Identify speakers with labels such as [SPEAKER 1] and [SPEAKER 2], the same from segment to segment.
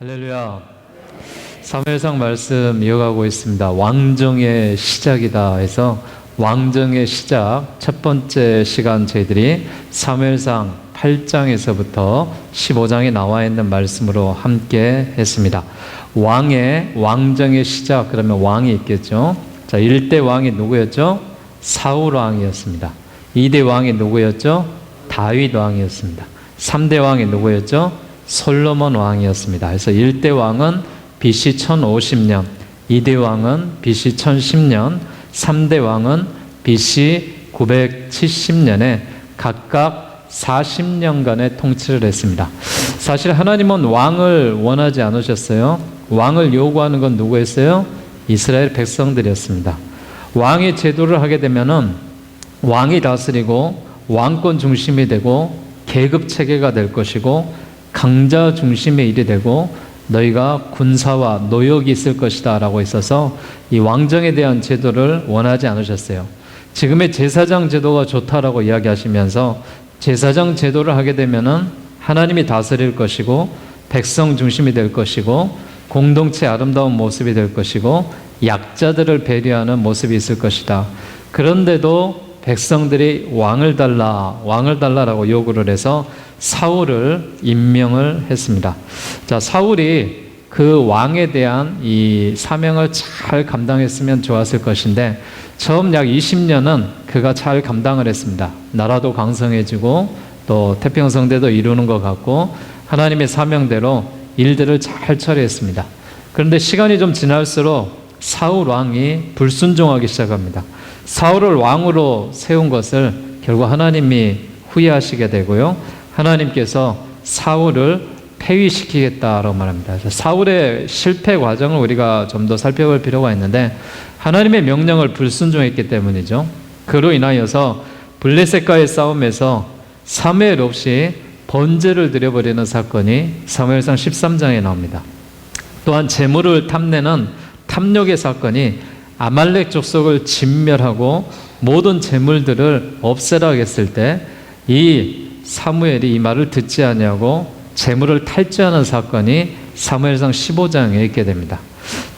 [SPEAKER 1] 할렐루야. 사무엘상 말씀 이어가고 있습니다. 왕정의 시작이다 해서 왕정의 시작 첫 번째 시간 저희들이 사무엘상 8장에서부터 15장에 나와 있는 말씀으로 함께 했습니다. 왕의 왕정의 시작 그러면 왕이 있겠죠. 자, 1대 왕이 누구였죠? 사울 왕이었습니다. 2대 왕이 누구였죠? 다윗 왕이었습니다. 3대 왕이 누구였죠? 솔로몬 왕이었습니다. 그래서 1대 왕은 BC 1050년, 2대 왕은 BC 1010년, 3대 왕은 BC 970년에 각각 40년간의 통치를 했습니다. 사실 하나님은 왕을 원하지 않으셨어요. 왕을 요구하는 건 누구였어요? 이스라엘 백성들이었습니다. 왕의 제도를 하게 되면은 왕이 다스리고 왕권 중심이 되고 계급 체계가 될 것이고 강자 중심의 일이 되고 너희가 군사와 노역이 있을 것이다 라고 있어서 이 왕정에 대한 제도를 원하지 않으셨어요. 지금의 제사장 제도가 좋다라고 이야기하시면서 제사장 제도를 하게 되면은 하나님이 다스릴 것이고 백성 중심이 될 것이고 공동체 아름다운 모습이 될 것이고 약자들을 배려하는 모습이 있을 것이다. 그런데도 백성들이 왕을 달라, 왕을 달라라고 요구를 해서 사울을 임명을 했습니다. 자, 사울이 그 왕에 대한 이 사명을 잘 감당했으면 좋았을 것인데 처음 약 20년은 그가 잘 감당을 했습니다. 나라도 강성해지고 또 태평성대도 이루는 것 같고 하나님의 사명대로 일들을 잘 처리했습니다. 그런데 시간이 좀 지날수록 사울 왕이 불순종하기 시작합니다. 사울을 왕으로 세운 것을 결국 하나님이 후회하시게 되고요. 하나님께서 사울을 폐위시키겠다라고 말합니다. 사울의 실패 과정을 우리가 좀 더 살펴볼 필요가 있는데 하나님의 명령을 불순종했기 때문이죠. 그로 인하여서 블레셋과의 싸움에서 사무엘 없이 번제를 드려버리는 사건이 사무엘상 13장에 나옵니다. 또한 재물을 탐내는 탐욕의 사건이 아말렉 족속을 진멸하고 모든 재물들을 없애라 했을 때 이 사무엘이 이 말을 듣지 아니하고 재물을 탈취하는 사건이 사무엘상 15장에 있게 됩니다.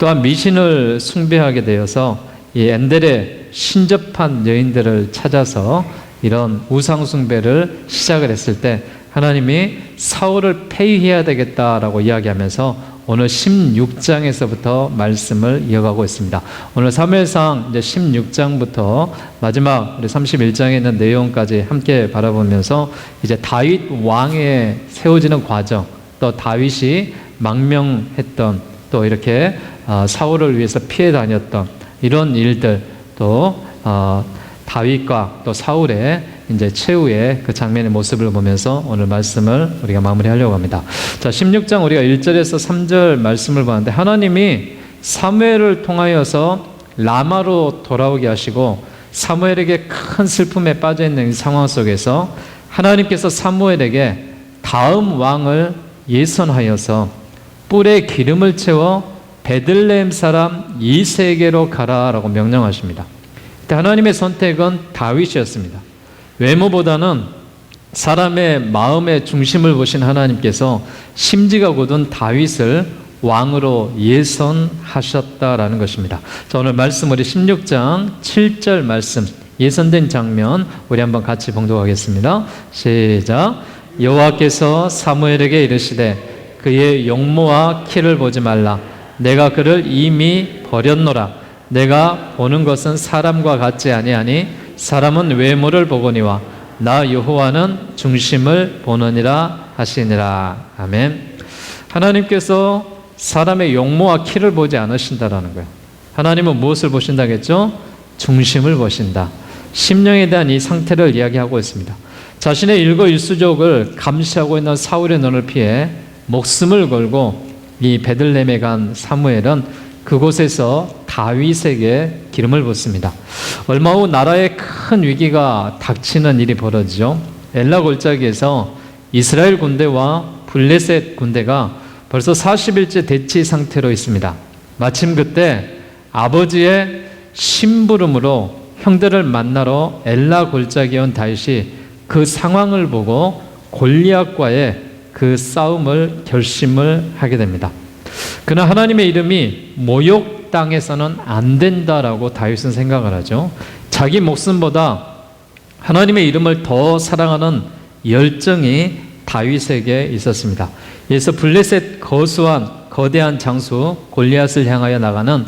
[SPEAKER 1] 또한 미신을 숭배하게 되어서 이 엔델의 신접한 여인들을 찾아서 이런 우상 숭배를 시작을 했을 때 하나님이 사울을 폐위해야 되겠다라고 이야기하면서 오늘 16장에서부터 말씀을 이어가고 있습니다. 오늘 3회상 이제 16장부터 마지막 우리 31장에 있는 내용까지 함께 바라보면서 이제 다윗 왕에 세워지는 과정, 또 다윗이 망명했던 또 이렇게 어, 사울을 위해서 피해 다녔던 이런 일들 또 어, 다윗과 또 사울의 이제 최후의 그 장면의 모습을 보면서 오늘 말씀을 우리가 마무리하려고 합니다. 자, 16장 우리가 1절에서 3절 말씀을 보는데 하나님이 사무엘을 통하여서 라마로 돌아오게 하시고 사무엘에게 큰 슬픔에 빠져 있는 이 상황 속에서 하나님께서 사무엘에게 다음 왕을 예선하여서 뿔에 기름을 채워 베들레헴 사람 이세에게로 가라라고 명령하십니다. 하나님의 선택은 다윗이었습니다. 외모보다는 사람의 마음의 중심을 보신 하나님께서 심지가 굳은 다윗을 왕으로 예선하셨다라는 것입니다. 자, 오늘 말씀 우리 16장 7절 말씀 예선된 장면 우리 한번 같이 봉독하겠습니다. 시작. 여호와께서 사무엘에게 이르시되 그의 용모와 키를 보지 말라. 내가 그를 이미 버렸노라. 내가 보는 것은 사람과 같지 아니하니 사람은 외모를 보거니와 나 여호와는 중심을 보느니라 하시니라. 아멘. 하나님께서 사람의 용모와 키를 보지 않으신다라는 거예요. 하나님은 무엇을 보신다겠죠? 중심을 보신다. 심령에 대한 이 상태를 이야기하고 있습니다. 자신의 일거일수족을 감시하고 있는 사울의 눈을 피해 목숨을 걸고 이 베들렘에 간 사무엘은 그곳에서 다윗에게 기름을 붓습니다. 얼마 후 나라에 큰 위기가 닥치는 일이 벌어지죠. 엘라 골짜기에서 이스라엘 군대와 블레셋 군대가 벌써 40일째 대치 상태로 있습니다. 마침 그때 아버지의 심부름으로 형들을 만나러 엘라 골짜기에 온 다윗이 그 상황을 보고 골리앗과의 그그 싸움을 결심을 하게 됩니다. 그러나 하나님의 이름이 모욕당해서는 안 된다라고 다윗은 생각을 하죠. 자기 목숨보다 하나님의 이름을 더 사랑하는 열정이 다윗에게 있었습니다. 그래서 블레셋 거수한 거대한 장수 골리앗을 향하여 나가는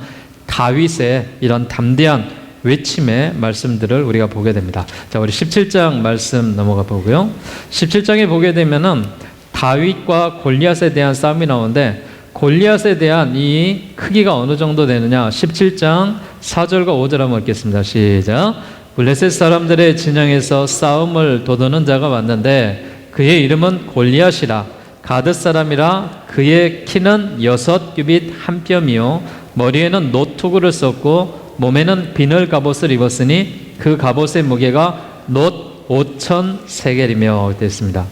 [SPEAKER 1] 다윗의 이런 담대한 외침의 말씀들을 우리가 보게 됩니다. 자, 우리 17장 말씀 넘어가 보고요. 17장에 보게 되면은 다윗과 골리앗에 대한 싸움이 나오는데 골리앗에 대한 이 크기가 어느 정도 되느냐? 17장 4절과 5절 한번 읽겠습니다. 시작. 블레셋 사람들의 진영에서 싸움을 도두는 자가 왔는데 그의 이름은 골리앗이라 가드 사람이라 그의 키는 여섯 규빗 한 뼘이요 머리에는 노투구를 썼고 몸에는 비늘 갑옷을 입었으니 그 갑옷의 무게가 놋 5천 세겔이며 됐습니다.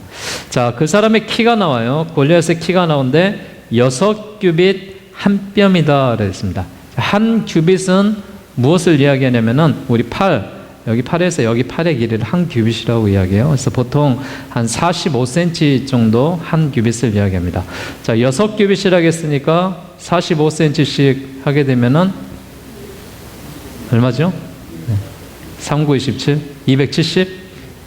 [SPEAKER 1] 자, 그 사람의 키가 나와요. 골리앗의 키가 나오는데 여섯 규빗 한 뼘이다 그랬습니다. 한 규빗은 무엇을 이야기하냐면은 우리 팔 여기 팔에서 여기 팔의 길이를 한 규빗이라고 이야기해요. 그래서 보통 한 45cm 정도 한 규빗을 이야기합니다. 자, 여섯 규빗이라고 했으니까 45cm씩 하게 되면은 얼마죠? 3, 9, 27, 270?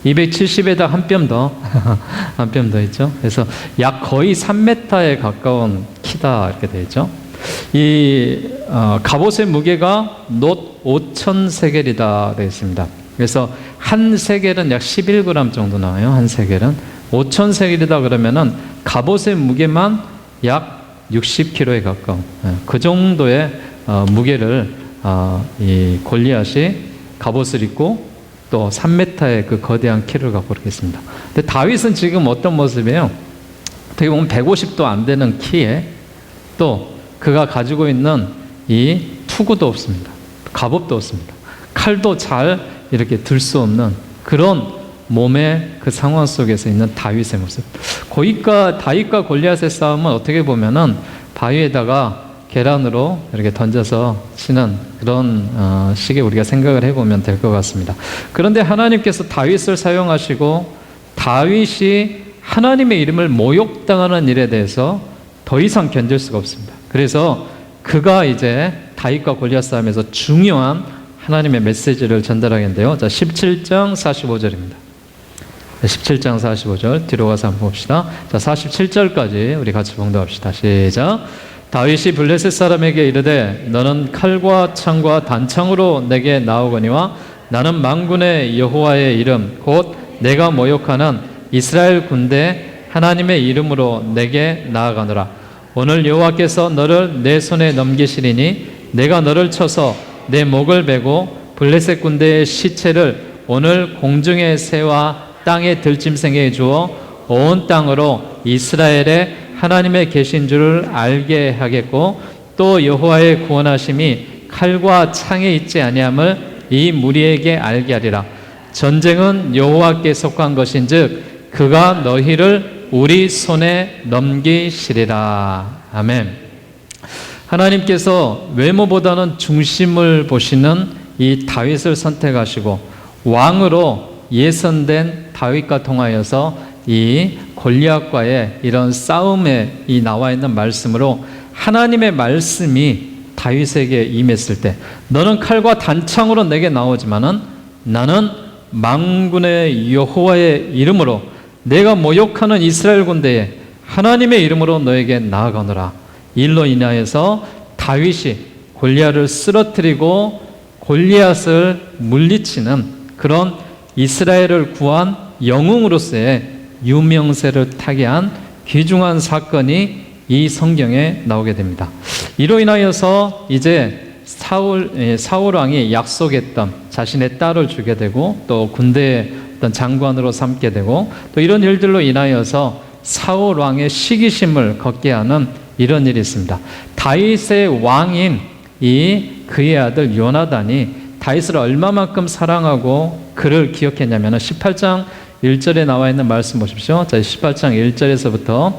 [SPEAKER 1] 270에다 한 뼘 더, 한 뼘 더 있죠. 그래서 약 거의 3m에 가까운 키다 이렇게 되어 있죠. 이 어, 갑옷의 무게가 놋 5천 세겔이다 되어 있습니다. 그래서 한 세겔은 약 11g 정도 나와요. 한 세겔은 5천 세겔이다 그러면은 갑옷의 무게만 약 60kg에 가까운 예, 그 정도의 어, 무게를 어, 이 골리앗이 갑옷을 입고 또 3m의 그 거대한 키를 갖고 그렇겠습니다. 근데 다윗은 지금 어떤 모습이에요? 어떻게 보면 150도 안 되는 키에 또 그가 가지고 있는 이 투구도 없습니다. 갑옷도 없습니다. 칼도 잘 이렇게 들 수 없는 그런 몸의 그 상황 속에서 있는 다윗의 모습. 고윗과 다윗과 골리앗의 싸움은 어떻게 보면은 바위에다가 계란으로 이렇게 던져서 치는 그런 어, 식의 우리가 생각을 해보면 될 것 같습니다. 그런데 하나님께서 다윗을 사용하시고 다윗이 하나님의 이름을 모욕당하는 일에 대해서 더 이상 견딜 수가 없습니다. 그래서 그가 이제 다윗과 골리앗 싸움에서 중요한 하나님의 메시지를 전달하겠는데요. 자, 17장 45절입니다. 17장 45절 뒤로 가서 한번 봅시다. 자, 47절까지 우리 같이 봉독합시다. 시작. 다윗이 블레셋 사람에게 이르되 너는 칼과 창과 단창으로 내게 나오거니와 나는 망군의 여호와의 이름 곧 내가 모욕하는 이스라엘 군대 하나님의 이름으로 내게 나아가노라. 오늘 여호와께서 너를 내 손에 넘기시리니 내가 너를 쳐서 내 목을 베고 블레셋 군대의 시체를 오늘 공중의 새와 땅의 들짐승에 주어 온 땅으로 이스라엘의 하나님의 계신 줄을 알게 하겠고 또 여호와의 구원하심이 칼과 창에 있지 아니함을 이 무리에게 알게 하리라. 전쟁은 여호와께 속한 것인즉 그가 너희를 우리 손에 넘기시리라. 아멘. 하나님께서 외모보다는 중심을 보시는 이 다윗을 선택하시고 왕으로 예선된 다윗과 통하여서 이 골리앗과의 이런 싸움에 이 나와 있는 말씀으로 하나님의 말씀이 다윗에게 임했을 때 너는 칼과 단창으로 내게 나오지만은 나는 망군의 여호와의 이름으로 내가 모욕하는 이스라엘 군대에 하나님의 이름으로 너에게 나아가노라. 일로 인하여서 다윗이 골리앗을 쓰러뜨리고 골리앗을 물리치는 그런 이스라엘을 구한 영웅으로서의 유명세를 타게 한 귀중한 사건이 이 성경에 나오게 됩니다. 이로 인하여서 이제 사울 예, 사울 왕이 약속했던 자신의 딸을 주게 되고 또 군대의 어떤 장관으로 삼게 되고 또 이런 일들로 인하여서 사울 왕의 시기심을 걷게 하는 이런 일이 있습니다. 다윗의 왕인 이 그의 아들 요나단이 다윗을 얼마만큼 사랑하고 그를 기억했냐면 18장 1절에 나와 있는 말씀 보십시오. 자, 18장 1절에서부터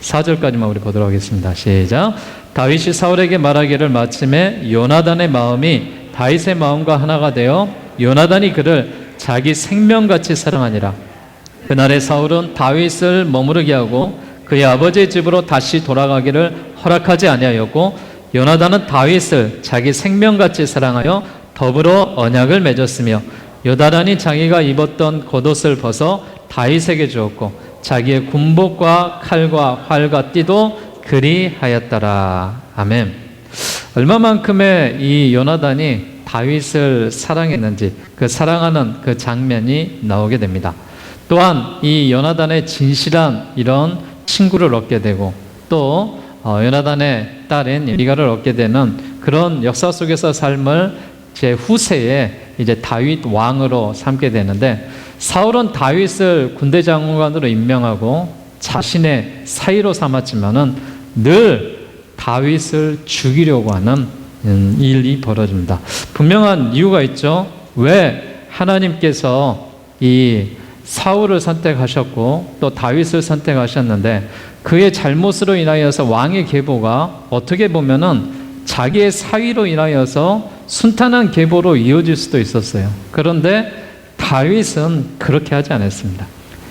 [SPEAKER 1] 4절까지만 우리 보도록 하겠습니다. 시작. 다윗이 사울에게 말하기를 마침에 요나단의 마음이 다윗의 마음과 하나가 되어 요나단이 그를 자기 생명같이 사랑하니라. 그날에 사울은 다윗을 머무르게 하고 그의 아버지의 집으로 다시 돌아가기를 허락하지 아니하였고 요나단은 다윗을 자기 생명같이 사랑하여 더불어 언약을 맺었으며 요다단이 자기가 입었던 겉옷을 벗어 다윗에게 주었고 자기의 군복과 칼과 활과 띠도 그리하였더라. 아멘. 얼마만큼의 이 요나단이 다윗을 사랑했는지 그 사랑하는 그 장면이 나오게 됩니다. 또한 이 요나단의 진실한 이런 친구를 얻게 되고 또 어, 요나단의 딸인 미가를 얻게 되는 그런 역사 속에서 삶을 제 후세에 이제 다윗 왕으로 삼게 되는데 사울은 다윗을 군대 장관으로 임명하고 자신의 사이로 삼았지만은 늘 다윗을 죽이려고 하는 음, 일이 벌어집니다. 분명한 이유가 있죠. 왜 하나님께서 이 사울을 선택하셨고 또 다윗을 선택하셨는데 그의 잘못으로 인하여서 왕의 계보가 어떻게 보면은 자기의 사위로 인하여서 순탄한 계보로 이어질 수도 있었어요. 그런데 다윗은 그렇게 하지 않았습니다.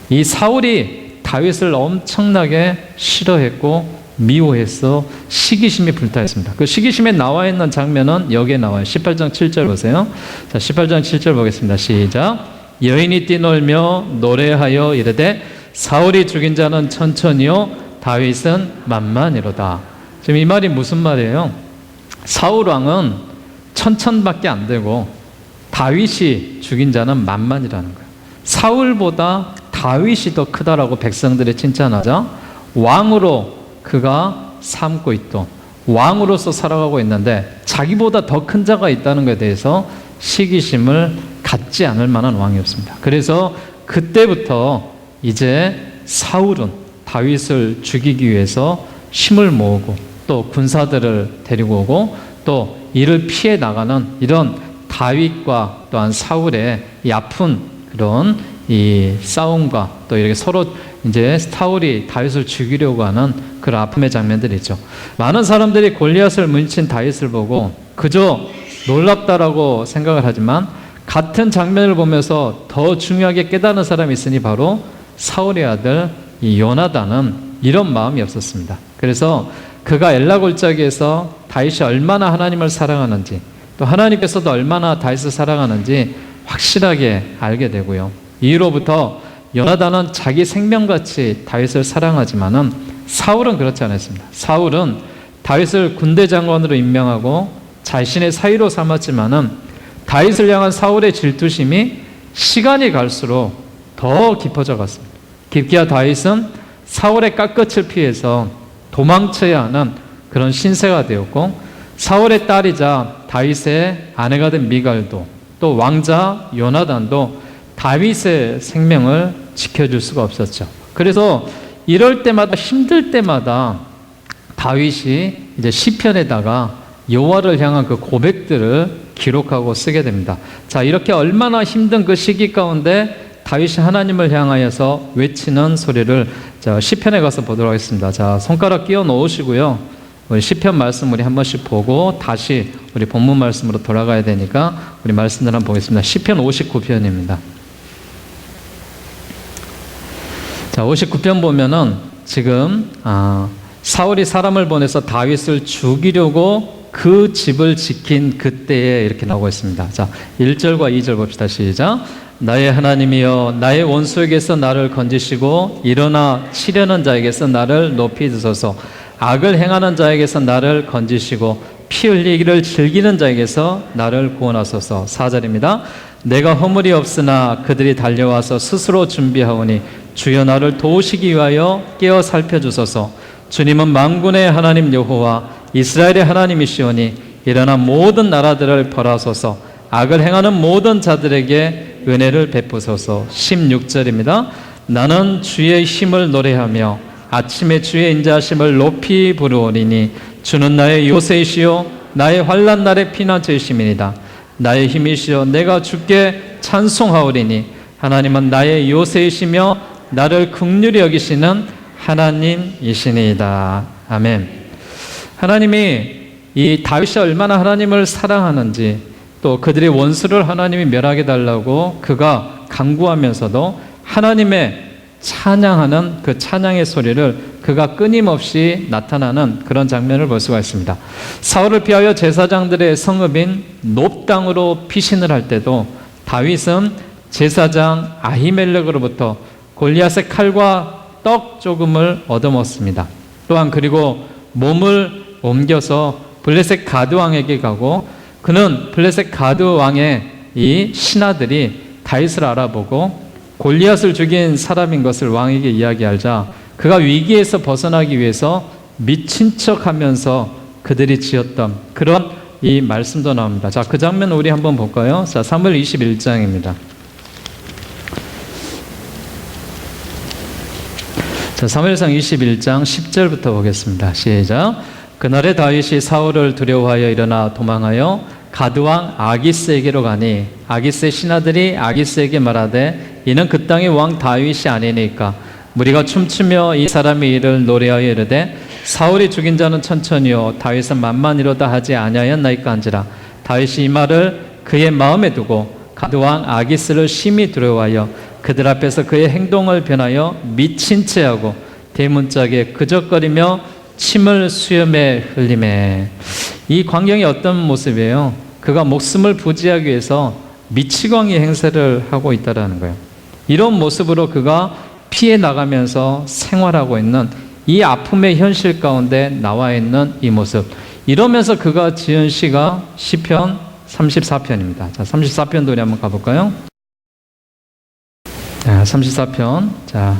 [SPEAKER 1] 이 사울이 다윗을 엄청나게 싫어했고 미워해서 시기심이 불타했습니다. 그 시기심에 나와 있는 장면은 여기에 나와요. 18장 7절 보세요. 자, 18장 7절 보겠습니다. 시작. 여인이 뛰놀며 노래하여 이르되 사울이 죽인 자는 천천히요 다윗은 만만이로다. 지금 이 말이 무슨 말이에요? 사울 왕은 천천밖에 안 되고 다윗이 죽인 자는 만만이라는 거예요. 사울보다 다윗이 더 크다라고 백성들이 칭찬하자 왕으로 그가 삼고 있고 왕으로서 살아가고 있는데 자기보다 더 큰 자가 있다는 것에 대해서 시기심을 갖지 않을 만한 왕이 없습니다. 그래서 그때부터 이제 사울은 다윗을 죽이기 위해서 힘을 모으고 또 군사들을 데리고 오고 또 이를 피해 나가는 이런 다윗과 또한 사울의 이 아픈 그런 이 싸움과 또 이렇게 서로 이제 사울이 다윗을 죽이려고 하는 그런 아픔의 장면들이 있죠. 많은 사람들이 골리앗을 물친 다윗을 보고 그저 놀랍다라고 생각을 하지만 같은 장면을 보면서 더 중요하게 깨닫는 사람이 있으니 바로 사울의 아들 이 요나단은 이런 마음이 없었습니다. 그래서 그가 엘라 골짜기에서 다윗이 얼마나 하나님을 사랑하는지 또 하나님께서도 얼마나 다윗을 사랑하는지 확실하게 알게 되고요. 이후로부터 요나단은 자기 생명같이 다윗을 사랑하지만은 사울은 그렇지 않았습니다. 사울은 다윗을 군대 장관으로 임명하고 자신의 사위로 삼았지만은 다윗을 향한 사울의 질투심이 시간이 갈수록 더 깊어져 갔습니다. 깊기야 다윗은 사울의 깍끝을 피해서 도망쳐야 하는 그런 신세가 되었고 사울의 딸이자 다윗의 아내가 된 미갈도 또 왕자 요나단도 다윗의 생명을 지켜줄 수가 없었죠. 그래서 이럴 때마다 힘들 때마다 다윗이 이제 시편에다가 여호와를 향한 그 고백들을 기록하고 쓰게 됩니다. 자, 이렇게 얼마나 힘든 그 시기 가운데 다윗이 하나님을 향하여서 외치는 소리를 자, 시편에 가서 보도록 하겠습니다. 자, 손가락 끼워 놓으시고요. 우리 시편 말씀 우리 한 번씩 보고 다시 우리 본문 말씀으로 돌아가야 되니까 우리 말씀들 한번 보겠습니다. 시편 59편입니다. 자, 59편 보면은 지금 아, 사울이 사람을 보내서 다윗을 죽이려고 그 집을 지킨 그때에 이렇게 나오고 있습니다. 자, 1절과 2절 봅시다. 시작. 나의 하나님이여 나의 원수에게서 나를 건지시고 일어나 치려는 자에게서 나를 높이 드소서. 악을 행하는 자에게서 나를 건지시고 피 흘리기를 즐기는 자에게서 나를 구원하소서. 4절입니다. 내가 허물이 없으나 그들이 달려와서 스스로 준비하오니 주여 나를 도우시기 위하여 깨어 살펴주소서. 주님은 만군의 하나님 여호와 이스라엘의 하나님이시오니 일어나 모든 나라들을 벌하소서. 악을 행하는 모든 자들에게 은혜를 베푸소서 16절입니다. 나는 주의 힘을 노래하며 아침에 주의 인자하심을 높이 부르오리니 주는 나의 요새이시요 나의 환난 날의 피난처이심이니이다 나의 힘이시여 내가 주께 찬송하오리니 하나님은 나의 요새이시며 나를 극률히 여기시는 하나님이시니이다. 아멘. 하나님이 이 다윗이 얼마나 하나님을 사랑하는지 또 그들의 원수를 하나님이 멸하게 달라고 그가 강구하면서도 하나님의 찬양하는 그 찬양의 소리를 그가 끊임없이 나타나는 그런 장면을 볼 수가 있습니다. 사울을 피하여 제사장들의 성읍인 높당으로 피신을 할 때도 다윗은 제사장 아히멜렉으로부터 골리앗의 칼과 떡 조금을 얻어먹습니다. 또한 그리고 몸을 옮겨서 블레셋 가드 왕에게 가고 그는 블레셋 가드 왕의 이 신하들이 다윗을 알아보고 골리앗을 죽인 사람인 것을 왕에게 이야기하자 그가 위기에서 벗어나기 위해서 미친 척하면서 그들이 지었던 그런 이 말씀도 나옵니다. 자, 그 장면 우리 한번 볼까요? 자, 3월 21장입니다. 자, 사무엘상 21장 10절부터 보겠습니다. 시작. 그날에 다윗이 사울을 두려워하여 일어나 도망하여 가드왕 아기스에게로 가니 아기스의 신하들이 아기스에게 말하되 이는 그 땅의 왕 다윗이 아니니까 무리가 춤추며 이 사람의 일을 노래하여 이르되 사울이 죽인 자는 천천히요 다윗은 만만이로다 하지 아니하였나이까 한지라 다윗이 이 말을 그의 마음에 두고 가드왕 아기스를 심히 두려워하여 그들 앞에서 그의 행동을 변하여 미친 채하고 대문짝에 그적거리며 침을 수염에 흘림에 이 광경이 어떤 모습이에요? 그가 목숨을 부지하기 위해서 미치광이 행세를 하고 있다라는 거예요. 이런 모습으로 그가 피해 나가면서 생활하고 있는 이 아픔의 현실 가운데 나와 있는 이 모습. 이러면서 그가 지은 시가 시편 34편입니다. 자, 34편 우리 한번 가볼까요? 자, 34편. 자,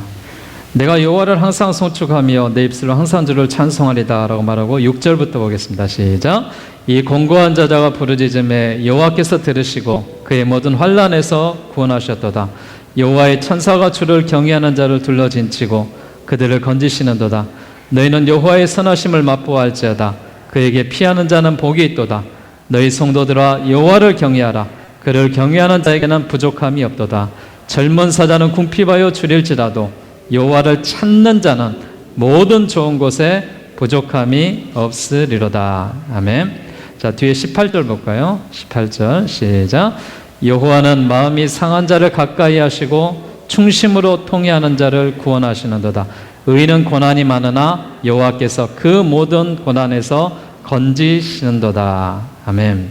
[SPEAKER 1] 내가 여호와를 항상 송축하며 내 입술로 항상 주를 찬송하리다라고 말하고 6절부터 보겠습니다. 시작. 이 공고한 자자가 부르짖음에 여호와께서 들으시고 그의 모든 환란에서 구원하셨도다. 여호와의 천사가 주를 경외하는 자를 둘러 진치고 그들을 건지시는도다. 너희는 여호와의 선하심을 맛보아할지어다. 그에게 피하는 자는 복이 있도다. 너희 성도들아 여호와를 경외하라. 그를 경외하는 자에게는 부족함이 없도다. 젊은 사자는 궁핍하여 줄일지라도 여호와를 찾는 자는 모든 좋은 곳에 부족함이 없으리로다. 아멘. 자, 뒤에 18절 볼까요? 18절 시작. 여호와는 마음이 상한 자를 가까이 하시고 충심으로 통해하는 자를 구원하시는도다. 의인은 고난이 많으나 여호와께서 그 모든 고난에서 건지시는도다. 아멘.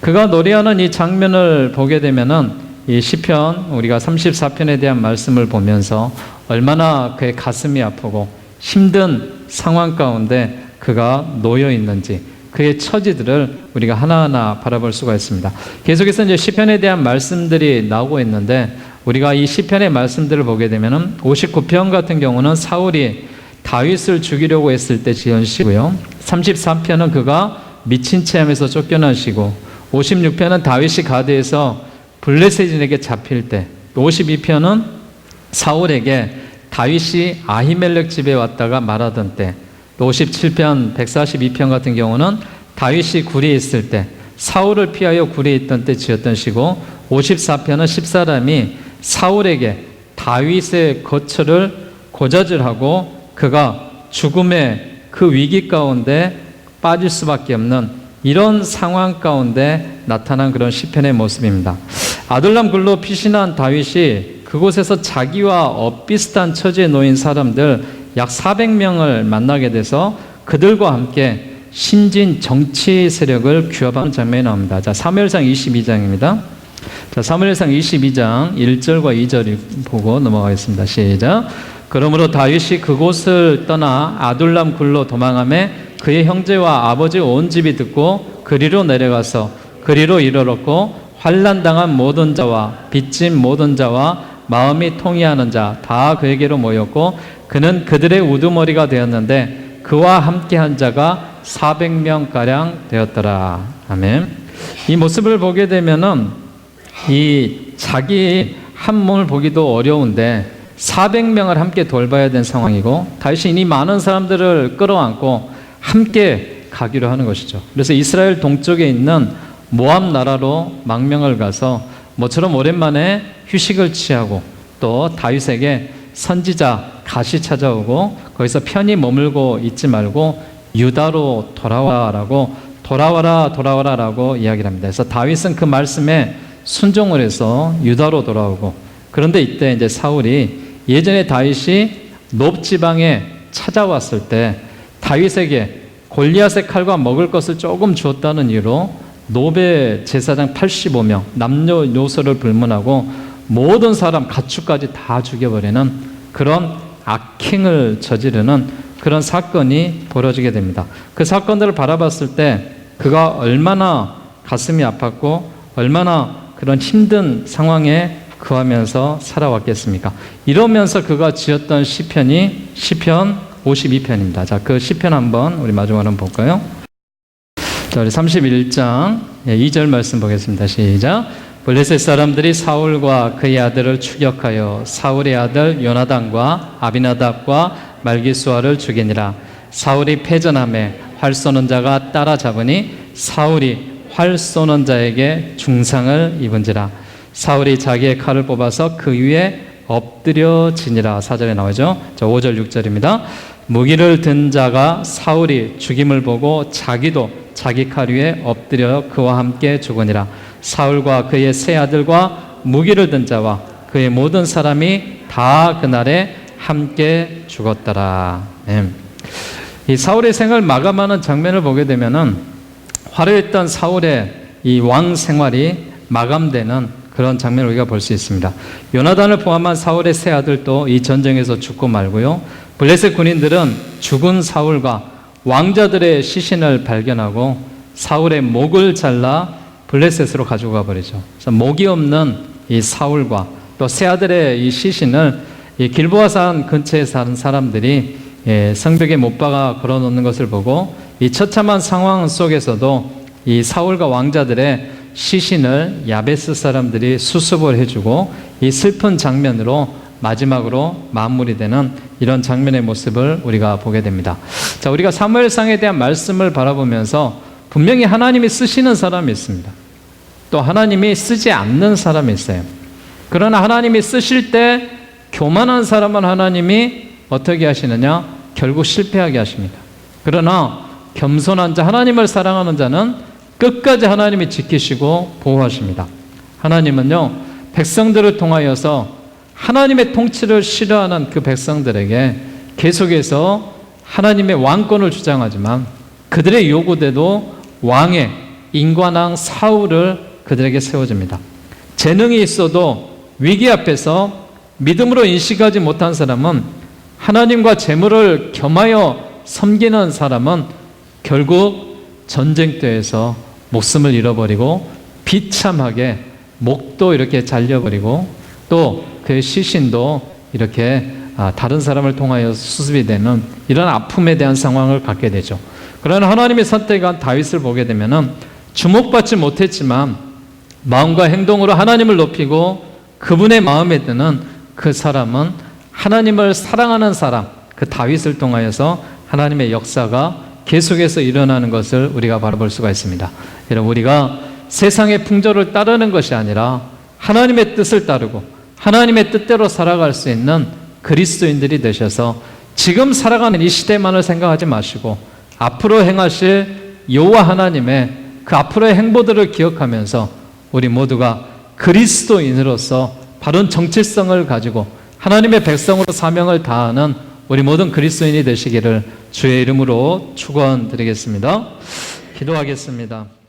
[SPEAKER 1] 그가 노래하는 이 장면을 보게 되면은 이 시편 우리가 34편에 대한 말씀을 보면서 얼마나 그의 가슴이 아프고 힘든 상황 가운데 그가 놓여 있는지 그의 처지들을 우리가 하나하나 바라볼 수가 있습니다. 계속해서 이제 시편에 대한 말씀들이 나오고 있는데 우리가 이 시편의 말씀들을 보게 되면은 59편 같은 경우는 사울이 다윗을 죽이려고 했을 때 지은 시고요. 34편은 그가 미친 채 하면서 쫓겨나시고 56편은 다윗이 가드에서 블레셋인에게 잡힐 때 52편은 사울에게 다윗이 아히멜렉 집에 왔다가 말하던 때 57편, 142편 같은 경우는 다윗이 굴에 있을 때 사울을 피하여 굴에 있던 때 지었던 시고 54편은 10사람이 사울에게 다윗의 거처를 고자질하고 그가 죽음의 그 위기 가운데 빠질 수밖에 없는 이런 상황 가운데 나타난 그런 시편의 모습입니다. 아들람 굴로 피신한 다윗이 그곳에서 자기와 엇비슷한 처지에 놓인 사람들 약 400명을 만나게 돼서 그들과 함께 신진 정치 세력을 규합하는 장면이 나옵니다. 자, 사무엘상 22장입니다. 자, 사무엘상 22장 1절과 2절 보고 넘어가겠습니다. 시작. 그러므로 다윗이 그곳을 떠나 아둘람 굴로 도망함에 그의 형제와 아버지 온 집이 듣고 그리로 내려가서 그리로 이르렀고 환란 당한 모든 자와 빚진 모든 자와 마음이 통이하는 자 다 그에게로 모였고 그는 그들의 우두머리가 되었는데 그와 함께한 자가 400명 가량 되었더라. 아멘. 이 모습을 보게 되면은 이 자기 한 몸을 보기도 어려운데 400명을 함께 돌봐야 되는 상황이고 다윗이 이 많은 사람들을 끌어안고 함께 가기로 하는 것이죠. 그래서 이스라엘 동쪽에 있는 모압 나라로 망명을 가서 모처럼 오랜만에 휴식을 취하고 또 다윗에게 선지자 가시 찾아오고 거기서 편히 머물고 있지 말고 유다로 돌아와라고 돌아와라 돌아와라라고 이야기를 합니다. 그래서 다윗은 그 말씀에 순종을 해서 유다로 돌아오고 그런데 이때 이제 사울이 예전에 다윗이 높 지방에 찾아왔을 때 다윗에게 골리앗의 칼과 먹을 것을 조금 주었다는 이유로 노베 제사장 85명 남녀노소를 불문하고 모든 사람 가축까지 다 죽여버리는 그런 악행을 저지르는 그런 사건이 벌어지게 됩니다. 그 사건들을 바라봤을 때 그가 얼마나 가슴이 아팠고 얼마나 그런 힘든 상황에 그하면서 살아왔겠습니까? 이러면서 그가 지었던 시편이 시편 52편입니다. 자, 그 시편 한번 우리 마지막으로 볼까요? 자, 우리 31장 2절 말씀 보겠습니다. 시작. 블레셋 사람들이 사울과 그의 아들을 추격하여 사울의 아들 요나단과 아비나답과 말기수아를 죽이니라. 사울이 패전함에 활 쏘는 자가 따라잡으니 사울이 활 쏘는 자에게 중상을 입은지라. 사울이 자기의 칼을 뽑아서 그 위에 엎드려지니라. 사절에 나오죠. 자, 5절 6절입니다. 무기를 든 자가 사울이 죽임을 보고 자기도 자기 칼 위에 엎드려 그와 함께 죽으니라. 사울과 그의 세 아들과 무기를 든 자와 그의 모든 사람이 다 그날에 함께 죽었더라. 네. 이 사울의 생을 마감하는 장면을 보게 되면은 화려했던 사울의 이 왕 생활이 마감되는 그런 장면을 우리가 볼 수 있습니다. 요나단을 포함한 사울의 세 아들도 이 전쟁에서 죽고 말고요. 블레셋 군인들은 죽은 사울과 왕자들의 시신을 발견하고 사울의 목을 잘라 블레셋으로 가지고 가버리죠. 그래서 목이 없는 이 사울과 또 세 아들의 이 시신을 이 길보아산 근처에 사는 사람들이 예, 성벽에 못 박아 걸어놓는 것을 보고 이 처참한 상황 속에서도 이 사울과 왕자들의 시신을 야베스 사람들이 수습을 해주고 이 슬픈 장면으로 마지막으로 마무리되는 이런 장면의 모습을 우리가 보게 됩니다. 자, 우리가 사무엘상에 대한 말씀을 바라보면서 분명히 하나님이 쓰시는 사람이 있습니다. 또 하나님이 쓰지 않는 사람이 있어요. 그러나 하나님이 쓰실 때 교만한 사람은 하나님이 어떻게 하시느냐? 결국 실패하게 하십니다. 그러나 겸손한 자, 하나님을 사랑하는 자는 끝까지 하나님이 지키시고 보호하십니다. 하나님은요, 백성들을 통하여서 하나님의 통치를 싫어하는 그 백성들에게 계속해서 하나님의 왕권을 주장하지만 그들의 요구대로 왕의 인관왕 사울을 그들에게 세워줍니다. 재능이 있어도 위기 앞에서 믿음으로 인식하지 못한 사람은 하나님과 재물을 겸하여 섬기는 사람은 결국 전쟁터에서 목숨을 잃어버리고 비참하게 목도 이렇게 잘려버리고 또 그의 시신도 이렇게 아, 다른 사람을 통하여 수습이 되는 이런 아픔에 대한 상황을 갖게 되죠. 그러나 하나님이 선택한 다윗을 보게 되면은 주목받지 못했지만 마음과 행동으로 하나님을 높이고 그분의 마음에 드는 그 사람은 하나님을 사랑하는 사람, 그 다윗을 통하여서 하나님의 역사가 계속해서 일어나는 것을 우리가 바라볼 수가 있습니다. 여러분, 우리가 세상의 풍조를 따르는 것이 아니라 하나님의 뜻을 따르고 하나님의 뜻대로 살아갈 수 있는 그리스도인들이 되셔서 지금 살아가는 이 시대만을 생각하지 마시고 앞으로 행하실 여호와 하나님의 그 앞으로의 행보들을 기억하면서 우리 모두가 그리스도인으로서 바른 정체성을 가지고 하나님의 백성으로 사명을 다하는 우리 모든 그리스도인이 되시기를 주의 이름으로 축원드리겠습니다. 기도하겠습니다.